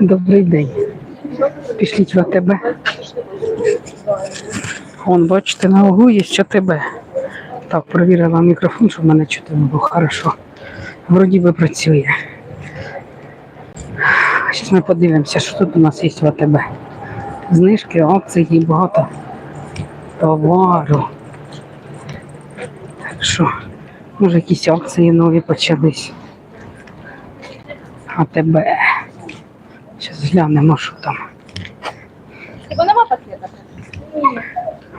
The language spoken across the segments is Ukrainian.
Добрий день. Пішліть в АТБ. Вон, бачите, на углу є тебе. Так, провірила мікрофон, щоб мене чути було хорошо. Вроді би працює. Зараз ми подивимося, що тут у нас є в АТБ. Знижки, акції, багато товару. Так що, може якісь акції нові почались. АТБ. Зараз глянемо, що там. Бо нема пакета.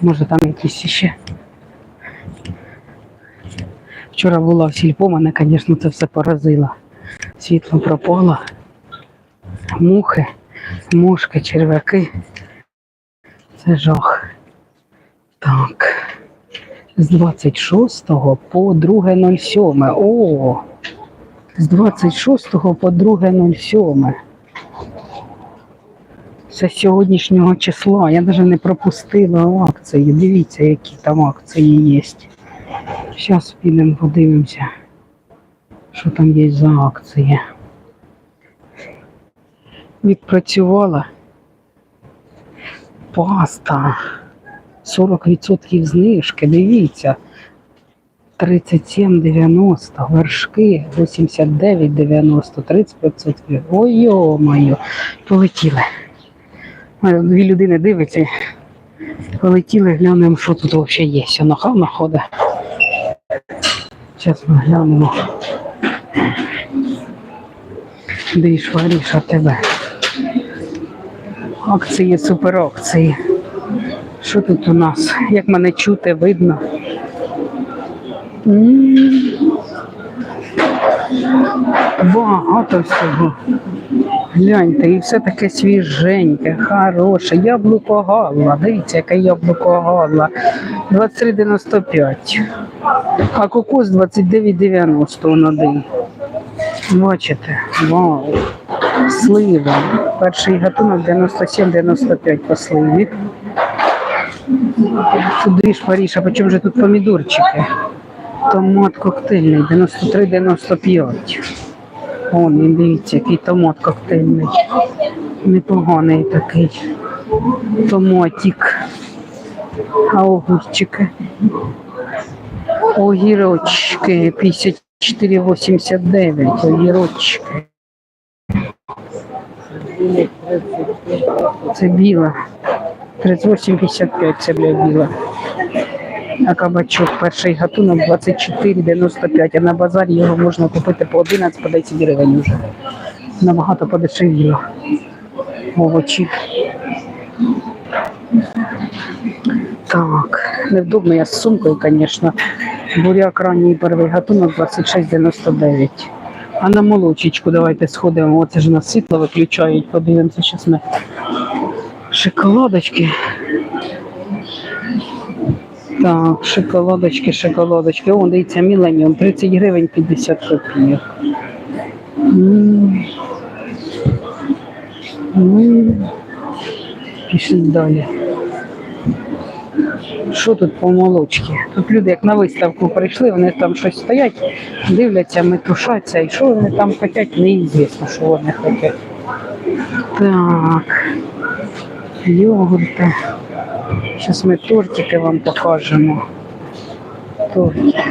Може там якісь ще. Вчора була в сільпо, мене, звісно, це все поразило. Світло пропало. Мухи, мушки, черв'яки. Це жах. Так. З 26 по 2.07. О! З 26 по 2.07. Це з сьогоднішнього числа. Я навіть не пропустила акції. Дивіться, які там акції є. Зараз підемо подивимося, що там є за акції. Відпрацювала паста. 40% знижки. Дивіться. 37,90, вершки 89,90, 30%. Ой, йо-моє, полетіли. Дві людини дивляться. Полетіли, глянемо, що тут взагалі є. Воно хавно ходить. Зараз ми глянемо. Диш, варіша тебе. Акції, суперакції. Що тут у нас? Як мене чути, видно? Багато всього. Гляньте, і все таке свіженьке, хороше. Яблуко галла. Дивіться, яке яблуко галла. 23,95. А кокос 29,90 на день. Бачите? Вау. Слива. Перший гатунок 97,95 по сливі. Тут дві шпаріша, по чому же тут помідорчики? Томат коктейльний 93,95. Він, дивіться, який томат коктейльний. Непоганий такий. Томатик. А огурчики. Огірочки 54,89. Огірочки. Це біла. 38,55 це бля біла. А кабачок перший гатунок 24,95, а на базарі його можна купити по 11 по 10 гривень вже. Набагато подешевіло. Овочі. Так, невдобно я з сумкою, звісно. Буряк ранній перший гатунок 26,99. А на молочечку давайте сходимо. Оце ж у нас світло виключають. Подивимося, зараз ми. Шоколадочки. Так, шоколадочки, шоколадочки. О, дивіться, Міленіум, 30 гривень 50 копійок. Пішли далі. Що тут по молочці? Тут люди як на виставку прийшли, вони там щось стоять, дивляться, метушаться, і що вони там хочуть, неізвісно, що вони хочуть. Так, йогурти. Зараз ми тортики вам покажемо. Тортики.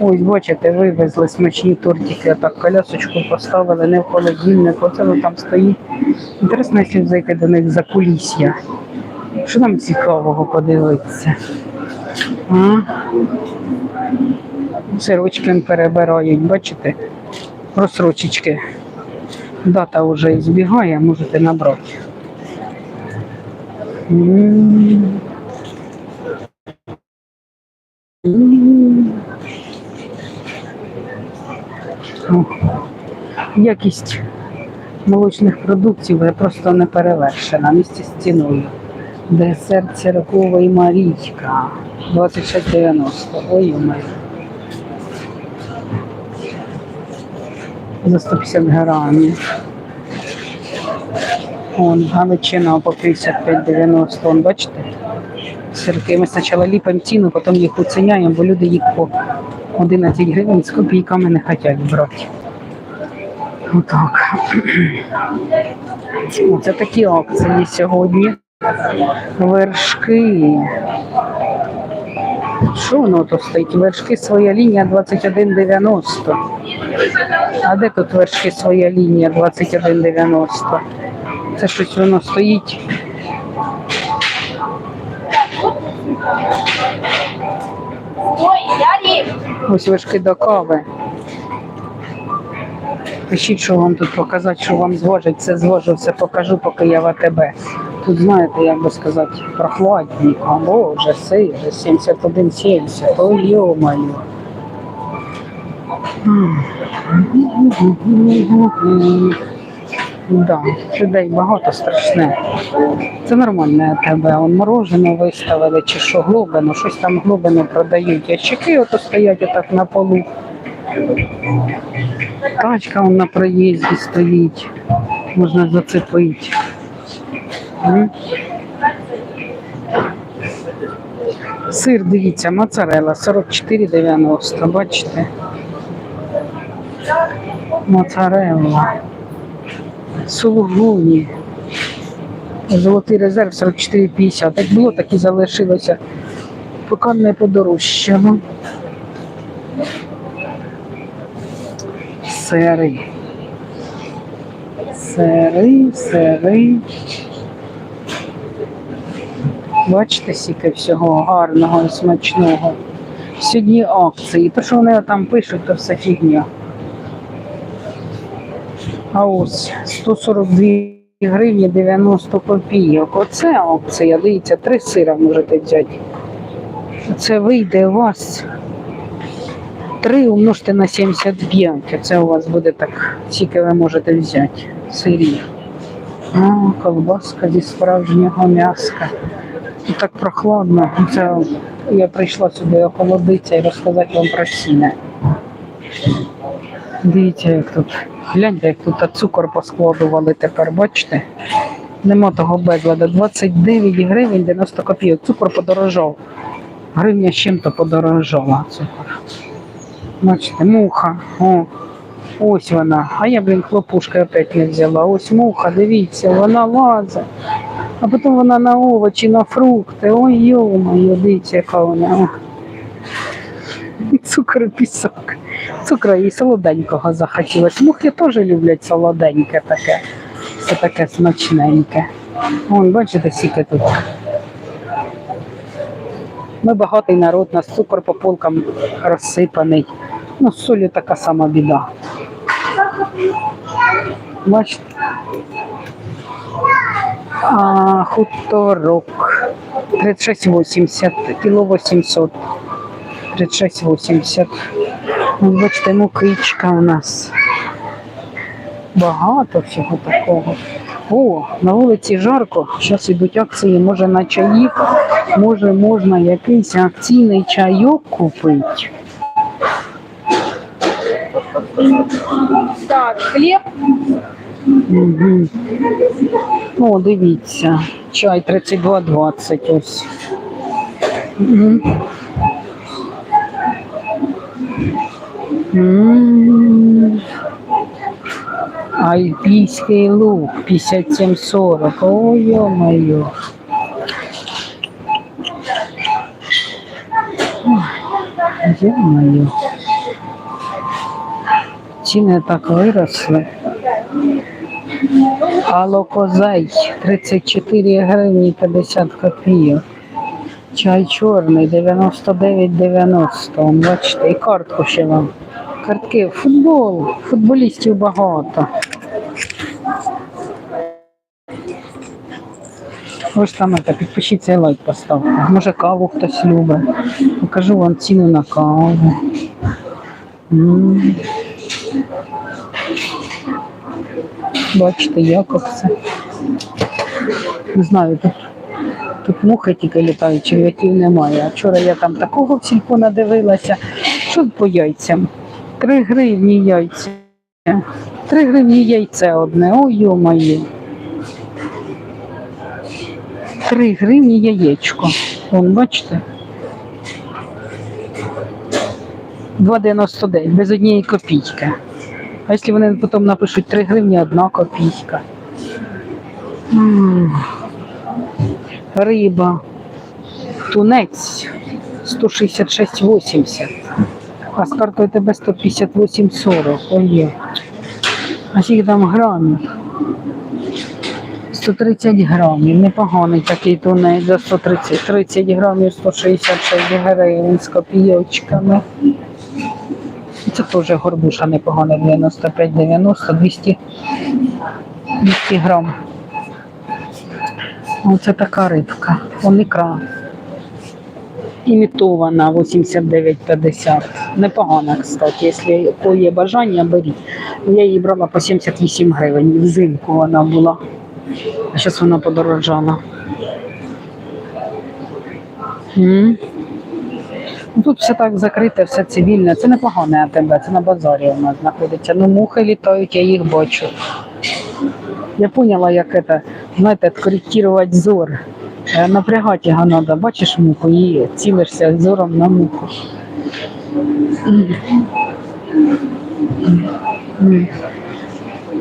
Ось, бачите, вивезли смачні тортики, так колясочку поставили, не в холодильник, оце там стоїть. Інтересно, якщо зайти до них за кулісся. Що нам цікавого подивитися? А? Сирочки перебирають, бачите? Розсрочечки. Дата вже збігає, можете набрати. Якість молочних продуктів просто не перевершена місці з ціною. Десерт сироковий Марічка 26,90. Ой, моє. За 150 грамів. Он галичина по 55,90. Он, бачите? Сирки. Ми спочатку ліпимо ціну, потім їх оціняємо, бо люди їх по 11 гривень з копійками не хочуть брати. Отак. Оце такі акції сьогодні. Вершки. Що воно тут стоїть? Вершки своя лінія 2190. А де тут вершки своя лінія 2190? Це щось воно стоїть. Ой! Ось вершки до кави. Пишіть, що вам тут показати, що вам звожить. Це звожу, все покажу, поки я в АТБ. Тут, знаєте, як би сказати, прохладненько. Боже, сире, 71,70. Ой, йо-моє. Да, людей багато страшне. Це нормальне тебе. Он мороженое виставили чи що глобину, щось там глобину продають. Ячки ото стоять отак на полу. Тачка вон на проїзді стоїть. Можна зацепити. Сир, дивіться, моцарелла 44,90, бачите? Моцарелла. Сулугуні. Золотий резерв 44,50. Як було, так і залишилося. Поки не подорожчало. Сири. Сири, сири. Бачите, скільки всього гарного і смачного. Сьогодні акції. То, що вони там пишуть, то все фігня. А ось 142 гривні 90 копійок. Оце акція. Дивіться, три сира можете взяти. Це вийде у вас 3 умножте на 75. Це у вас буде так, скільки ви можете взяти сирів. А, колбаска зі справжнього м'яска. І так прохладно. Це я прийшла сюди охолодитися і розказати вам про ціни. Дивіться, як тут. Гляньте, як тут цукор поскладували тепер, бачите? Нема того безлада. 29 гривень 90 копійок. Цукор подорожав. Гривня з чим-то подорожала цукор. Бачите, муха. О, ось вона. А я, блін, хлопушка опять не взяла. Ось муха, дивіться, вона лазить. А потім вона на овочі, на фрукти. Ой, йо-моє, дивіться, яка вона. І Цукор пісок. Цукру і солоденького захотілося. Мухи теж люблять солоденьке таке. Все таке смачненьке. Вон, бачите, скільки тут. Ми багатий народ, нас цукор по полкам розсипаний. Ну, з солью така сама біда. Бачите? А, хуторок 36,80, кіло 800. 36,80. Ну, Бачите, мукичка у нас. Багато всього такого. О, на вулиці жарко. Зараз йдуть акції, може на чаї, може можна якийсь акційний чайок купити. Так, хлеб. Угу. О, дивіться, чай 32,20 ось. Угу. Альпійський лук 57,40. Ой, ё-моё. Ой, Ё-моё. Ціни так виросли. Алокозай 34 гривні 50 копійок. Чай чорний 99,90. Он, Бачите, і картку ще вам. Картки, футбол, футболістів багато. Ось там это, підпишіться і лайк поставте. Може каву хтось любить. Покажу вам ціну на каву. М. Бачите, Якобсе. Не знаю, тут, тут мухи тільки літають, черв'яків немає. А вчора я там такого в сільпо надивилася. Що по яйцям? Три гривні яйця. Три гривні яйце одне. Ой, йо-моє. Три гривні яєчко. Вон, бачите? 2,99, без однієї копійки. А якщо вони потім напишуть 3 гривні, одна копійка. М. Риба. Тунець 166,80. А з карткою тебе 158,40. Ой. А скільки там грамів? 130 грамів. Непоганий такий тунець за 130 30 грамів 166 гривень з копійочками. Це теж горбуша непогана 95-90, 200, 200 грам. Оце така рибка. Он ікра. Імітована 89,50. Непогана, кстати. Якщо є бажання, беріть. Я її брала по 78 гривень. Взимку вона була. А зараз вона подорожала. Ну, Тут все так закрите, все цивільне. Це непогане АТБ, це на базарі у нас знаходиться. Ну, мухи літають, я їх бачу. Я поняла, як це, знаєте, коректувати зор. Е, Напрягати його треба. Бачиш муху і цілишся зором на муху.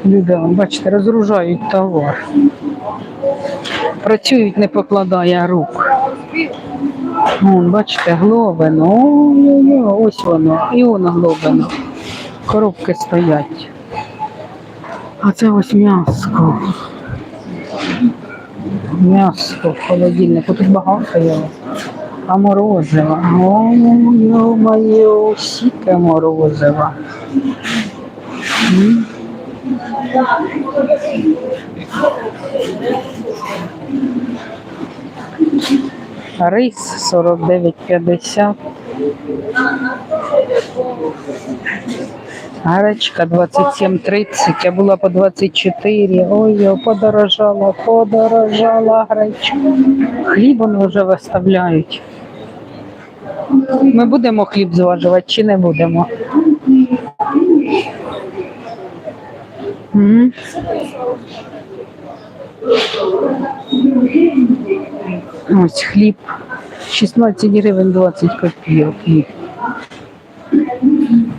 Люди, бачите, розгружають товар. Працюють, не покладає рук. Вон, бачите, глобино. Ось воно. І воно глобино. Коробки стоять. А це ось м'яско. М'яско в холодильнику. Тут багато його. А морозива. Ой, моє, сіке морозива. Рис 49,50. Гречка 27,30, а була по 24. Ой, подорожала, подорожала гречка. Хліб вони вже виставляють. Ми будемо хліб зважувати чи не будемо? М. Ось хліб. 16 гривень 20 копійок. хліб. М,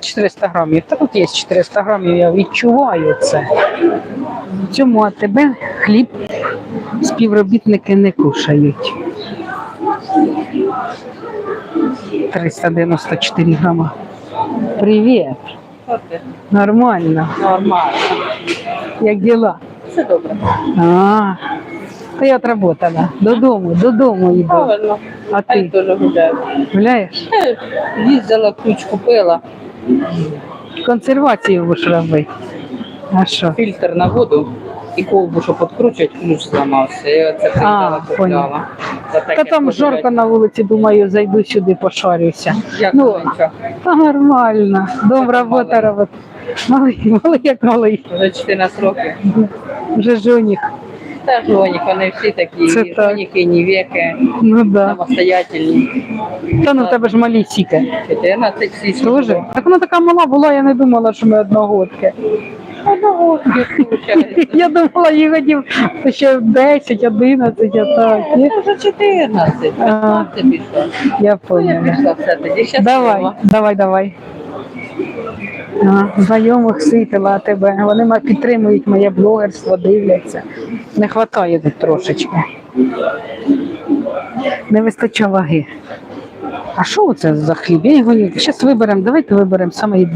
400 грамів. Та тут є 400 грамів, я відчуваю це. В цьому АТБ хліб співробітники не кушають. 394 грама. Привіт. Нормально. Нормально. Як діла? Все добре. А, та я отработана. Додому, додому йду. Правильно. А А я ти теж гуляю. гуляєш? Е, Їздила, ключ купила, Консервацію будеш робити. А що? фільтр на воду і колбу, щоб підкручувати, ключ зламався. Я це А, купляла. Та там жарко на вулиці, думаю, зайду сюди, пошарюся. Як Ну, маленька. Та нормально. Дом робота малий. робить. Малий, малий як малий. Вже 14 років. Вже жонік. Та жоник, вони всі такі, Це так. і Ну да. самостоятельні. Та ну в тебе ж малі сіки. 14 всі Тоже? Так вона така мала була, я не думала, що ми одногодки. Одногодки, виходить. Я думала, їй годів ще 10, 11, а так. Ні? Це вже 14, 15 пішло. Я Ну, я поняла. пішла все тоді. Щас Давай, давай, давай. Знайомих ситила тебе. Вони підтримують моє блогерство, дивляться. Не вистачає тут трошечки. Не вистачає ваги. А що це за хліб? Я його зараз виберемо, давайте виберемо самий,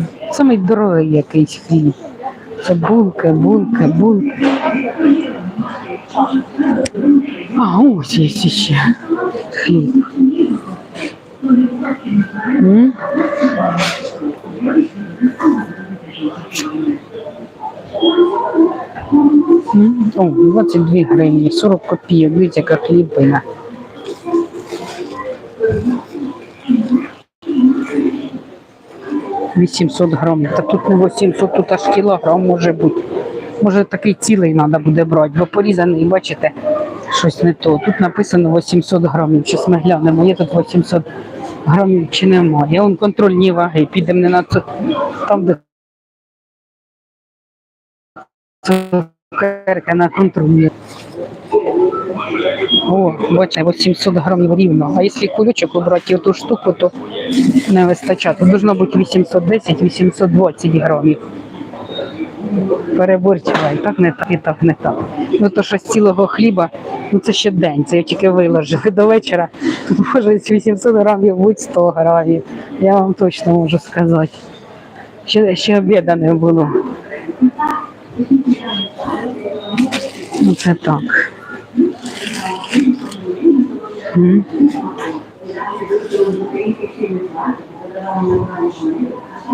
дорогий якийсь хліб. Це булки, булки, булки. А ось є ще хліб. О, 22 гривні, 40 копійок, дивіться, яка хлібина. Вісімсот грамів. Та тут не 800, тут аж кілограм може бути. Може такий цілий треба буде брати, бо порізаний, бачите, щось не то. Тут написано 800 грамів. Зараз ми глянемо, є тут 800 грамів чи немає. Вон контрольні ваги, підемо не на це, там, де цукерка на контрольні. О, бачите, 800 грамів рівно. А якщо кулючок обрати ту штуку, то не вистачає. Должно бути 810-820 грамів. Переборчила, і так не так, і так не так. Ну то що з цілого хліба, ну це ще день, це я тільки виложили до вечора. Тут може з 800 грамів будь 100 грамів. Я вам точно можу сказати. Ще, ще обіда не було. Ну це так.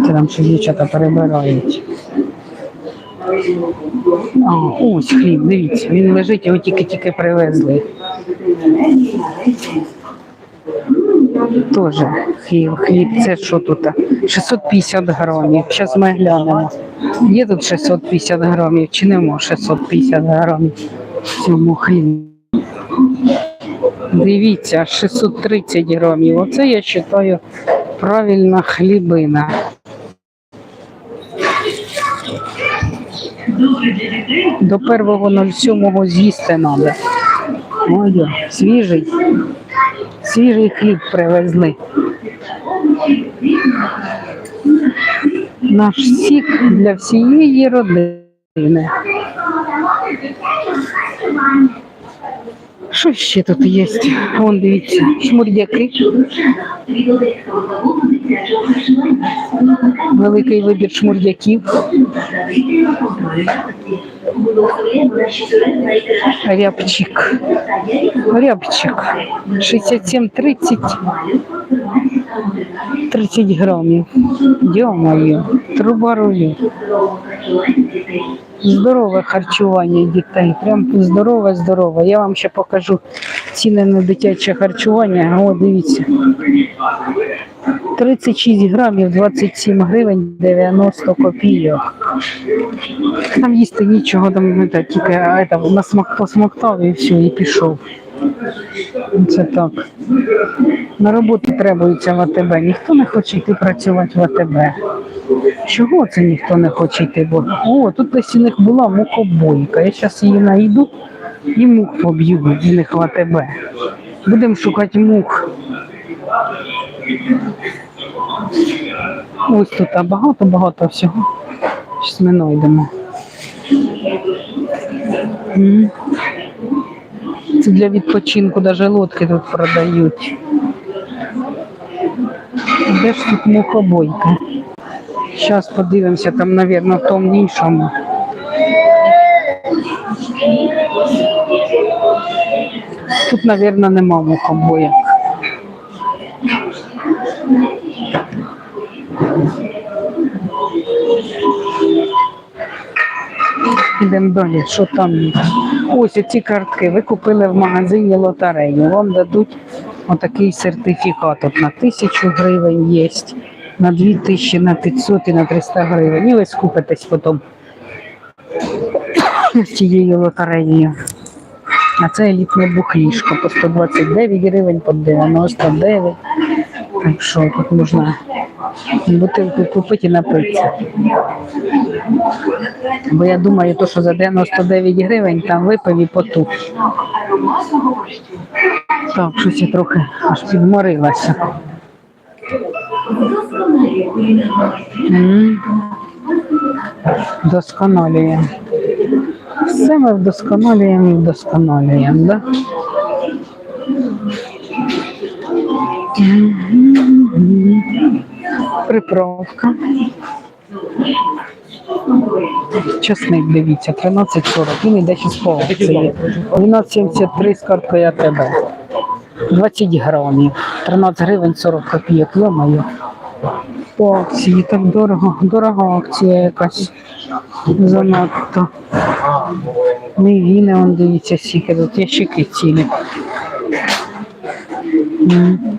Це там ще дівчата перебирають. Ось хліб, дивіться, він лежить, його тільки-тільки привезли. Тоже хліб, хліб, це що тут? 650 грамів. Зараз ми глянемо. Є тут 650 грамів чи нема 650 грамів в цьому хлібі? Дивіться, 630 грамів. Оце я вважаю правильна хлібина. До 1.07 з'їсти треба. Ой, свіжий. Свіжий хліб привезли. Наш сік для всієї родини. Що ще тут є? Вон дивіться, шмурдяки. Великий вибір шмурдяків. Рябчик. Рябчик. 67-30. 30 грамів. Дьомаю, труба рулю. Здорове харчування дітей. Прям здорове, здорове. Я вам ще покажу ціни на дитяче харчування. О, дивіться. 36 грамів, 27 гривень, 90 копійок. Там їсти нічого, там не так, тільки а, это, насмак, посмоктав і все, і пішов. Це так. На роботу требується в АТБ. Ніхто не хоче йти працювати в АТБ. Чого це ніхто не хоче йти? Бо о, тут десь у них була мукобойка. Я зараз її найду і мух поб'ю в них в АТБ. Будемо шукати мух. Ось тут багато-багато всього. Щось ми знайдемо. Це для відпочинку, навіть лодки тут продають. Де ж тут мухобойка? Зараз подивимося, там, мабуть, в тому іншому. Тут, мабуть, нема мухобоїк. Ідемо далі, що там є. Ось ці картки ви купили в магазині лотерею. Вам дадуть отакий сертифікат. От на тисячу гривень є, на дві тисячі, на 500 і на 300 гривень. І ви скупитесь потім з цією лотереєю. А це елітне бухлішко по 129 гривень, по 99. Так що тут можна бутилку купити і напитися. Бо я думаю, то, що за 99 гривень там випив і потух. Так, щось я трохи аж підморилася. М. Все ми вдосконалюємо і вдосконалюємо, да? Приправка. Часник, дивіться, 13,40. Він ще з по акції. 12,73 з карткою АТБ. 20 грамів. 13 гривень 40 копійок. Йомаю. По акції так дорого. Дорога акція якась. Занадто. Не віни, он дивіться, скільки тут ящики цілі. М.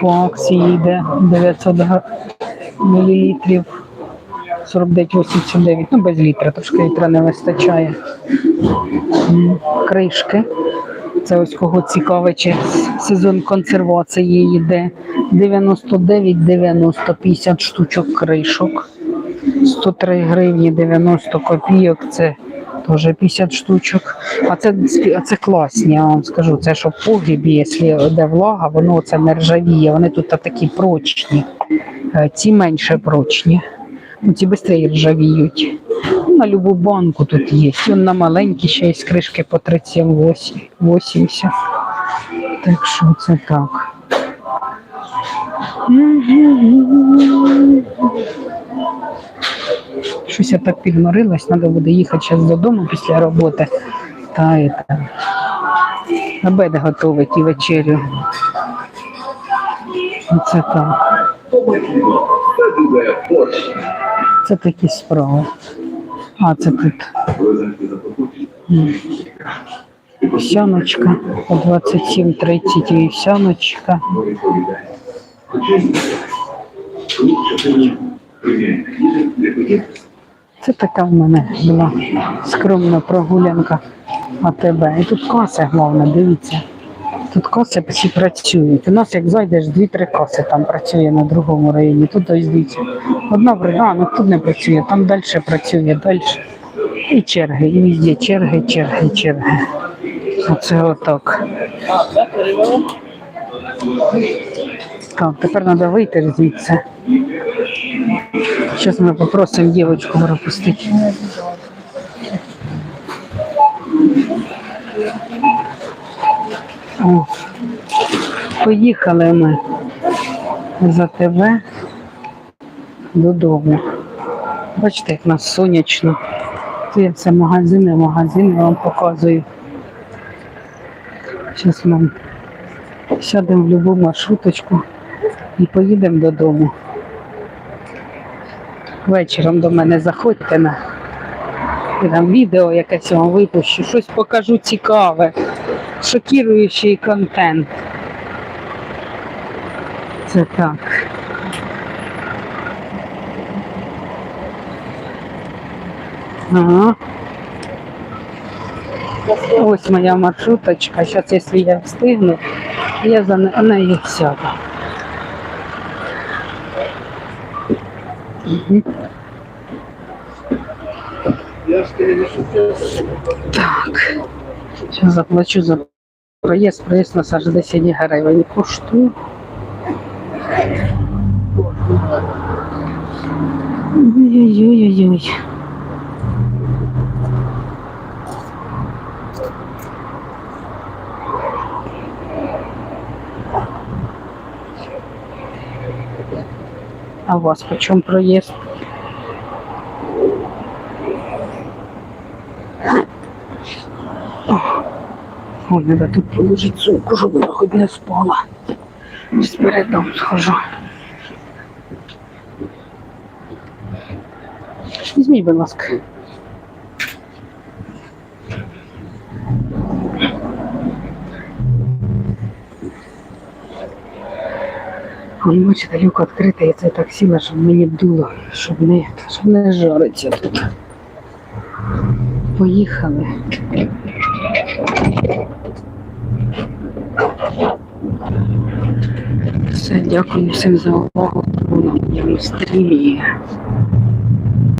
По акції йде 900 мл. 49,89, ну без літра, трошки літра не вистачає. Кришки. Це ось кого цікавить, сезон консервації йде. 99,90, 50 штучок кришок. 103 гривні 90 копійок. Це теж 50 штучок. А це, це класні, я вам скажу. Це що в погрібі, якщо йде влага, воно це не ржавіє. Вони тут такі прочні. Е, Ці менше прочні. Ну, ці швидше ржавіють. Ну, На любу банку тут є. Вон на маленькі ще є кришки по 37,80. Так що це так. Щось я так підморилась, треба буде їхати зараз додому після роботи. Та і. Обед готовить і вечерю. Оце так. Це такі справи. А, це тут. М. Вівсяночка по 27,30 вівсяночка. Це така в мене була скромна прогулянка АТБ. І тут каси, головне, дивіться. Тут каси всі працюють. У нас, як зайдеш, дві-три каси там працює на другому районі. Тут ось дивіться. Одна вроде, а, ну тут не працює, там далі працює, далі. І черги, і везде черги, черги, черги. Оце отак. Так, тепер треба вийти звідси. Зараз ми попросимо дівчинку пропустити. О, поїхали ми за тебе додому. Бачите, як нас сонячно. Це магазини, магазини вам показую. Зараз ми сядемо в любу маршруточку і поїдемо додому. Вечором до мене заходьте на там відео якесь вам випущу, щось покажу цікаве, шокіруючий контент. Це так. Ага. Ось моя маршруточка. Зараз, якщо я встигну, я за не- нею сяду. Так. Сейчас заплачу за проезд. Проезд нас аж 10 гривень коштує. Ой-ой-ой-ой. А у вас почем проезд? О, надо тут положить сумку, чтобы вона хоть не спала. Спередом схожу. Візьміть, будь ласка. Вон, бачите, люк відкритий, і це так сіла, щоб мені дуло, щоб не, щоб не жариться тут. Поїхали. Все, дякую всім за увагу. Буду в стрімі.